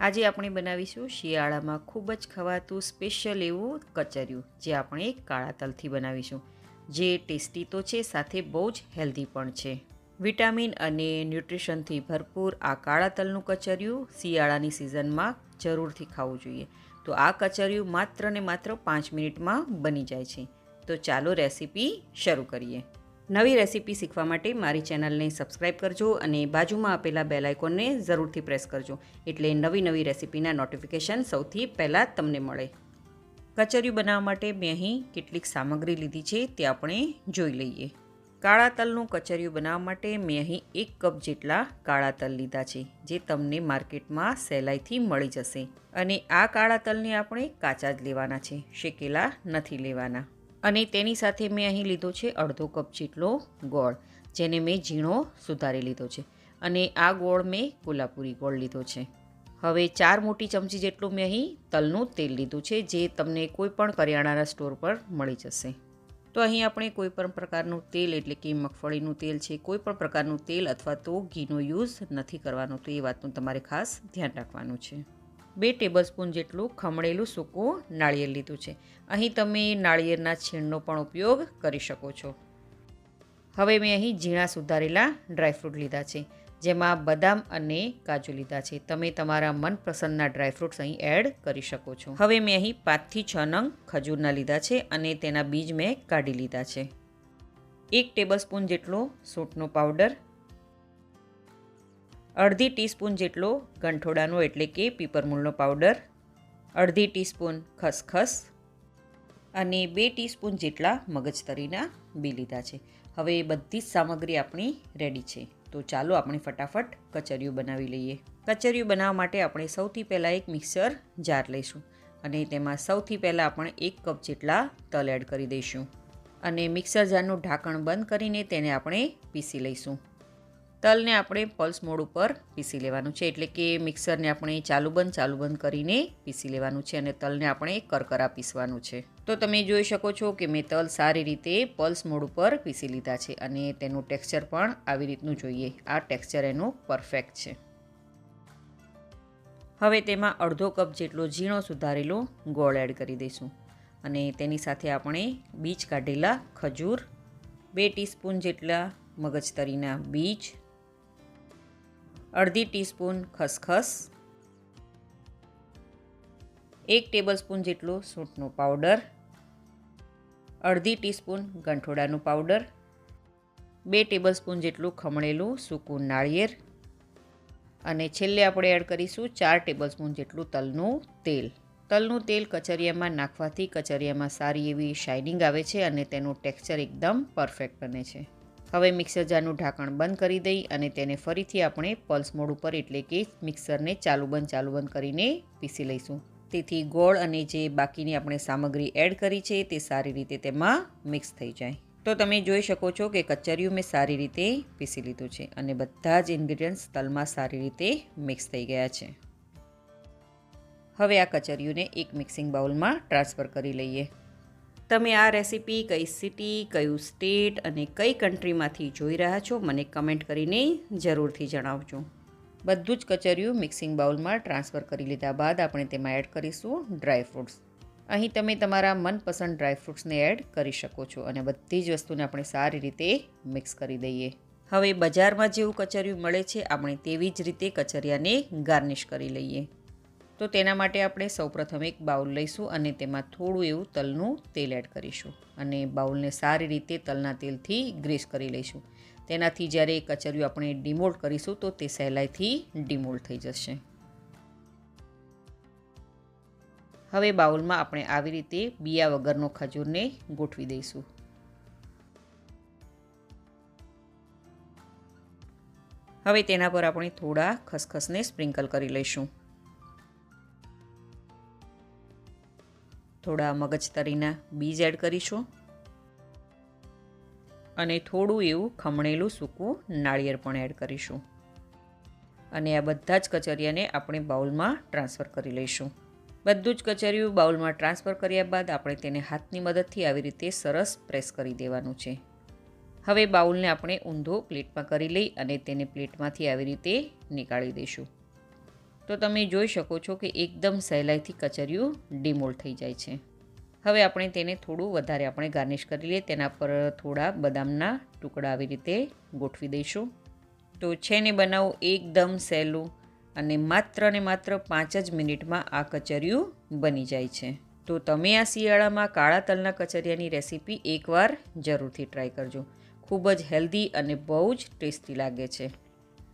આજે આપણે બનાવીશું શિયાળામાં ખૂબ જ ખવાતું સ્પેશિયલ એવું કચરિયું, જે આપણે કાળા તલથી બનાવીશું. જે ટેસ્ટી તો છે, સાથે બહુ જ હેલ્ધી પણ છે. વિટામિન અને ન્યુટ્રિશનથી ભરપૂર આ કાળા તલનું કચરિયું શિયાળાની સિઝનમાં જરૂરથી ખાવું જોઈએ. તો આ કચરિયું માત્ર ને માત્ર પાંચ મિનિટમાં બની જાય છે. તો ચાલો રેસીપી શરૂ કરીએ. નવી રેસીપી શીખવા માટે મારી ચેનલને સબસ્ક્રાઇબ કરજો અને બાજુમાં આપેલા બેલ આઇકોનને જરૂરથી પ્રેસ કરજો એટલે નવી નવી રેસીપીના નોટિફિકેશન સૌથી પહેલાં તમને મળે. કચરિયું બનાવવા માટે મેં અહીં કેટલીક સામગ્રી લીધી છે, તે આપણે જોઈ લઈએ. કાળા તલનું કચરિયું બનાવવા માટે મેં અહીં એક કપ જેટલા કાળા તલ લીધા છે, જે તમને માર્કેટમાં સહેલાઈથી મળી જશે. અને આ કાળા તલને આપણે કાચા જ લેવાના છે, શેકેલા નથી લેવાના. અને તેની સાથે મેં અહીં લીધો છે અડધો કપ જેટલો ગોળ, જેને મેં ઝીણો સુધારી લીધો છે. અને આ ગોળ મેં કોલ્હાપુરી ગોળ લીધો છે. હવે ચાર મોટી ચમચી જેટલું મેં અહીં તલનું તેલ લીધું છે, જે તમને કોઈ પણ કરિયાણાના સ્ટોર પર મળી જશે. તો અહીં આપણે કોઈ પણ પ્રકારનું તેલ, એટલે કે મગફળીનું તેલ છે, કોઈ પણ પ્રકારનું તેલ અથવા તો ઘીનો યુઝ નથી કરવાનો, તો એ વાતનું તમારે ખાસ ધ્યાન રાખવાનું છે. બે ટેબલસ્પૂન જેટલું ખમણેલું સૂકું નાળિયેર લીધું છે. અહીં તમે નાળિયેરના છીણનો પણ ઉપયોગ કરી શકો છો. હવે મેં અહીં ઝીણા સુધારેલા ડ્રાયફ્રૂટ લીધા છે, જેમાં બદામ અને કાજુ લીધા છે. તમે તમારા મનપસંદના ડ્રાયફ્રૂટ્સ અહીં એડ કરી શકો છો. હવે મેં અહીં પાંચથી છ નંગ ખજૂરના લીધા છે અને તેના બીજ મેં કાઢી લીધા છે. એક ટેબલસ્પૂન જેટલો સૂંઠનો પાવડર અડધી ટીસ્પૂન જેટલો ગંઠોડાનો, એટલે કે પીપરમૂળનો પાવડર અડધી ટીસ્પૂન ખસખસ અને બે ટીસ્પૂન જેટલા મગજતરીના બી લીધા છે. હવે બધી જ સામગ્રી આપણી રેડી છે. તો ચાલો આપણે ફટાફટ કચરિયું બનાવી લઈએ. કચરિયું બનાવવા માટે આપણે સૌથી પહેલાં એક મિક્સર જાર લઈશું અને તેમાં સૌથી પહેલાં આપણે એક કપ જેટલા તલ એડ કરી દઈશું. અને મિક્સર જારનું ઢાંકણ બંધ કરીને તેને આપણે પીસી લઈશું. તલને આપણે પલ્સ મોડ ઉપર પીસી લેવાનું છે. એટલે કે મિક્સરને આપણે ચાલુ બંધ ચાલુ બંધ કરીને પીસી લેવાનું છે અને તલને આપણે કરકરા પીસવાનું છે. તો તમે જોઈ શકો છો કે મેં તલ સારી રીતે પલ્સ મોડ ઉપર પીસી લીધા છે અને તેનું ટેક્સચર પણ આવી રીતનું જોઈએ. આ ટેક્સચર એનું પરફેક્ટ છે. હવે તેમાં અડધો કપ જેટલો ઝીણો સુધારેલો ગોળ એડ કરી દઈશું. અને તેની સાથે આપણે બીજ કાઢેલા ખજૂર, બે ટીસ્પૂન જેટલા મગજતરીના બીજ અડધી ટીસ્પૂન ખસખસ, એક ટેબલસ્પૂન જેટલો સૂંઠનો પાવડર, અડધી ટીસ્પૂન ગંઠોડાનું પાવડર, બે ટેબલસ્પૂન જેટલું ખમણેલું સૂકું નાળિયેર અને છેલ્લે આપણે એડ કરીશું ચાર ટેબલસ્પૂન જેટલું તલનું તેલ. તલનું તેલ કચરિયામાં નાખવાથી કચરિયામાં સારી એવી શાઇનિંગ આવે છે અને તેનું ટેક્સચર એકદમ પરફેક્ટ બને છે. હવે મિક્સર જારનું ઢાંકણ બંધ કરી દઈ અને તેને ફરીથી આપણે પલ્સ મોડ ઉપર એટલે કે મિક્સરને ચાલુ બંધ ચાલુ બંધ કરીને પીસી લઈશું. તેથી ગોળ અને જે બાકીની આપણે સામગ્રી એડ કરી છે તે સારી રીતે તેમાં મિક્સ થઈ જાય. તો તમે જોઈ શકો છો કે કચરિયું મેં સારી રીતે પીસી લીધું છે અને બધા જ ઇન્ગ્રીડિયન્ટ્સ તલમાં સારી રીતે મિક્સ થઈ ગયા છે. હવે આ કચરિયુંને એક મિક્સિંગ બાઉલમાં ટ્રાન્સફર કરી લઈએ. તમે આ રેસીપી કઈ સિટી, કયું સ્ટેટ અને કઈ કન્ટ્રીમાંથી જોઈ રહ્યા છો, મને કમેન્ટ કરીને જરૂરથી જણાવજો. બધું જ કચરિયું મિક્સિંગ બાઉલમાં ટ્રાન્સફર કરી લીધા બાદ આપણે તેમાં એડ કરીશું ડ્રાયફ્રૂટ્સ અહીં તમે તમારા મનપસંદ ડ્રાયફ્રૂટ્સને એડ કરી શકો છો અને બધી જ વસ્તુને આપણે સારી રીતે મિક્સ કરી દઈએ. હવે બજારમાં જેવું કચરિયું મળે છે, આપણે તેવી જ રીતે કચરિયાને ગાર્નિશ કરી લઈએ. તો તેના માટે આપણે સૌપ્રથમ એક બાઉલ લઈશું અને તેમાં થોડું એવું તલનું તેલ એડ કરીશું અને બાઉલને સારી રીતે તલના તેલથી ગ્રીસ કરી લઈશું. તેનાથી જ્યારે કચરિયું આપણે ડિમોલ્ડ કરીશું તો તે સહેલાઈથી ડિમોલ્ડ થઈ જશે. હવે બાઉલમાં આપણે આવી રીતે બિયા વગરનો ખજૂરને ગોઠવી દઈશું. હવે તેના પર આપણે થોડા ખસખસને સ્પ્રિંકલ કરી લઈશું. થોડા મગજતરીના બીજ એડ કરીશું. અને થોડું એવું ખમણેલું સૂકું નાળિયેર પણ એડ કરીશું. અને આ બધા જ કચરિયાને આપણે બાઉલમાં ટ્રાન્સફર કરી લઈશું. બધું જ કચરિયું બાઉલમાં ટ્રાન્સફર કર્યા બાદ આપણે તેને હાથની મદદથી આવી રીતે સરસ પ્રેસ કરી દેવાનું છે. હવે બાઉલને આપણે ઊંધો પ્લેટમાં કરી લઈ અને તેને પ્લેટમાંથી આવી રીતે નીકાળી દઈશું. તો તમે જોઈ શકો છો કે એકદમ સહેલાઈથી કચરિયું ડિમોલ્ડ થઈ જાય છે. હવે આપણે તેને થોડું વધારે આપણે ગાર્નિશ કરી લઈએ. તેના પર થોડા બદામના ટુકડા આવી રીતે ગોઠવી દઈશું. તો છે ને બનાવવું એકદમ સહેલું અને માત્ર ને માત્ર પાંચ જ મિનિટમાં આ કચરિયું બની જાય છે. તો તમે આ શિયાળામાં કાળા તલના કચરિયાની રેસીપી એકવાર જરૂરથી ટ્રાય કરજો. ખૂબ જ હેલ્ધી અને બહુ જ ટેસ્ટી લાગે છે.